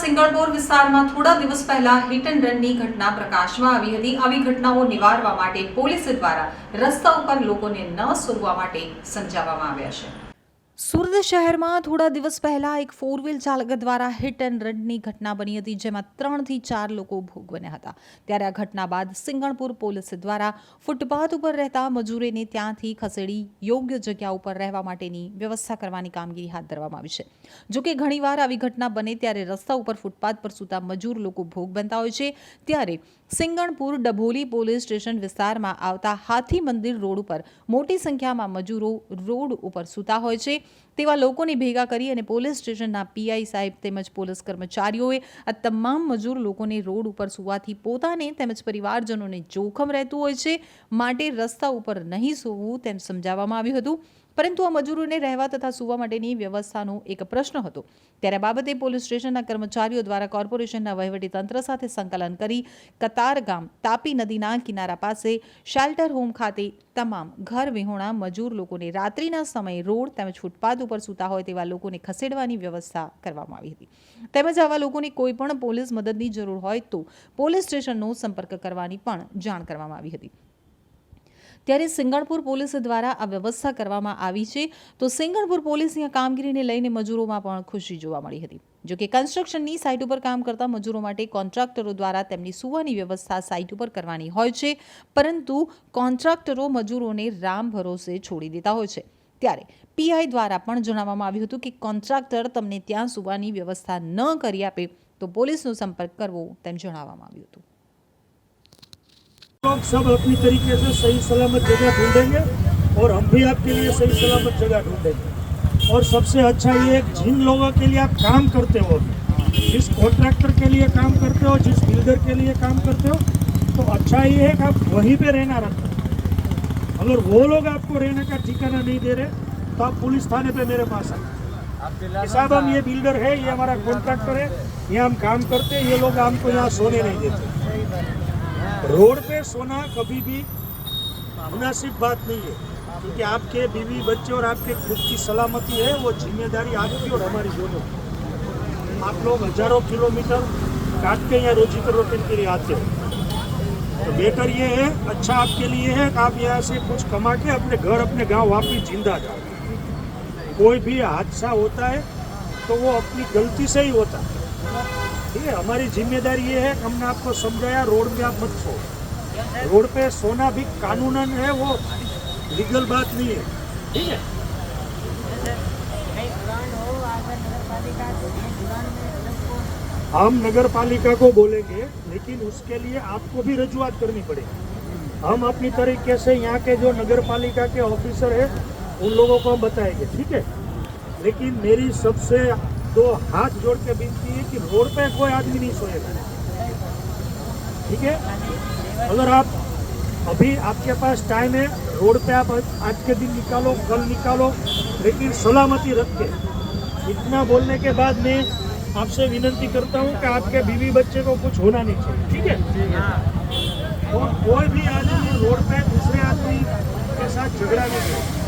સિંગણપોર વિસ્તારમાં થોડા દિવસ પહેલા હિટ એન્ડ રનની ઘટના પ્રકાશમાં આવી હતી. આવી ઘટનાઓ નિવારવા માટે પોલીસ દ્વારા રસ્તા ઉપર લોકોને ન સુરવા માટે સમજાવવામાં આવ્યા છે. સુરત શહેરમાં થોડા દિવસ પહેલા એક ફોર વ્હીલ ચાલક દ્વારા હિટ એન્ડ રનની ઘટના બની હતી, જેમાં ત્રણથી ચાર લોકો ભોગ બન્યા હતા. ત્યારે આ ઘટના બાદ સિંગણપુર પોલીસ દ્વારા ફૂટપાથ ઉપર રહેતા મજૂરેને ત્યાંથી ખસેડી યોગ્ય જગ્યા ઉપર રહેવા માટેની વ્યવસ્થા કરવાની કામગીરી હાથ ધરવામાં આવી છે. જોકે ઘણીવાર આવી ઘટના બને ત્યારે રસ્તા ઉપર ફૂટપાથ પર સૂતા મજૂર લોકો ભોગ બનતા હોય છે, ત્યારે સિંગણપુર ડભોલી પોલીસ સ્ટેશન વિસ્તારમાં આવતા હાથી મંદિર રોડ ઉપર મોટી સંખ્યામાં મજૂરો રોડ ઉપર સૂતા હોય છે. તેવા લોકોને ભેગા કરી અને પોલીસ સ્ટેશનના પીઆઈ સાહેબ તેમજ પોલીસ કર્મચારીઓએ આ તમામ મજૂર લોકોને રોડ ઉપર સુવાથી પોતાને તેમજ પરિવારજનોને જોખમ રહેતું હોય છે. માટે રસ્તા ઉપર નહીં સૂવું તેમ સમજાવવામાં આવ્યું હતું. પરંતુ આ મજૂરોને રહેવા તથા સૂવા માટેની વ્યવસ્થાનો એક પ્રશ્ન હતો. ત્યારે બાબતે પોલીસ સ્ટેશનના કર્મચારીઓ દ્વારા કોર્પોરેશનના વહીવટીતંત્ર સાથે સંકલન કરી કતાર ગામ તાપી નદીના કિનારા પાસે શેલ્ટર હોમ ખાતે તમામ ઘર વિહોણા મજૂર લોકોને રાત્રિના સમયે રોડ તેમજ ફૂટપાથ ઉપર સૂતા હોય તેવા લોકોને ખસેડવાની વ્યવસ્થા કરવામાં આવી હતી. તેમજ આવા લોકોને કોઈ પણ પોલીસ મદદની જરૂર હોય તો પોલીસ સ્ટેશનનો સંપર્ક કરવાની પણ જાણ કરવામાં આવી હતી. ત્યારે સિંગણપુર પોલીસ દ્વારા આ વ્યવસ્થા કરવામાં આવી છે. તો સિંગણપુર પોલીસની આ કામગીરીને લઈને મજૂરોમાં પણ ખુશી જોવા મળી હતી. જોકે કન્સ્ટ્રક્શનની સાઇટ ઉપર કામ કરતા મજૂરો માટે કોન્ટ્રાક્ટરો દ્વારા તેમની સુવાની વ્યવસ્થા સાઇટ ઉપર કરવાની હોય છે. પરંતુ કોન્ટ્રાક્ટરો મજૂરોને રામ ભરોસે છોડી દેતા હોય છે. ત્યારે પીઆઈ દ્વારા પણ જણાવવામાં આવ્યું હતું કે કોન્ટ્રાક્ટર તમને ત્યાં સુવાની વ્યવસ્થા ન કરી આપે તો પોલીસનો સંપર્ક કરવો તેમ જણાવવામાં આવ્યું હતું. लोग सब अपनी तरीके से सही सलामत जगह ढूंढेंगे और हम भी आपके लिए सही सलामत जगह ढूंढेंगे। और सबसे अच्छा ये है जिन लोगों के लिए आप काम करते हो, जिस कॉन्ट्रैक्टर के लिए काम करते हो, जिस बिल्डर के लिए काम करते हो तो अच्छा ये है कि आप वहीं पे रहना रखो अगर वो लोग आपको रहने का ठिकाना नहीं दे रहे तो आप पुलिस थाने पे मेरे पास आए साहब, हम ये बिल्डर है, ये हमारा कॉन्ट्रैक्टर है ये हम काम करते हैं, ये लोग हमको यहाँ सोने नहीं देते। रोड पे सोना कभी भी मुनासिब बात नहीं है क्योंकि आपके बीवी बच्चे और आपके खुद की सलामती है वो जिम्मेदारी आपकी और हमारी दोनों की आप लोग हजारों किलोमीटर काट के यहाँ रोजी रोटी के लिए आते हो तो बेटर ये है अच्छा आपके लिए है कि आप यहाँ से कुछ कमा के अपने घर अपने गांव वापिस जिंदा जाओ कोई भी हादसा होता है तो वो अपनी गलती से ही होता है ठीक है हमारी ज़िम्मेदारी ये है कि हमने आपको समझाया, रोड पे आप मत सो। रोड पे सोना भी कानूनन है, वो लीगल बात नहीं है। ठीक है? हम नगर पालिका को बोलेंगे, लेकिन उसके लिए आपको भी रजूआत करनी पड़ेगी। हम अपनी तरीके से यहाँ के जो नगर पालिका के ऑफिसर है, उन लोगों को हम बताएँगे, ठीक है? लेकिन मेरी सबसे दो हाथ जोड़ के विनती है कि रोड पे कोई आदमी नहीं सोएगा ठीक है? अगर आप अभी आपके पास टाइम है रोड पे आप आज के दिन निकालो कल निकालो लेकिन सलामती रख के। इतना बोलने के बाद मैं आपसे विनती करता हूँ कि आपके बीवी बच्चे को कुछ होना नहीं चाहिए। ठीक है? और कोई भी आदमी रोड पे दूसरे आदमी के साथ झगड़ा नहीं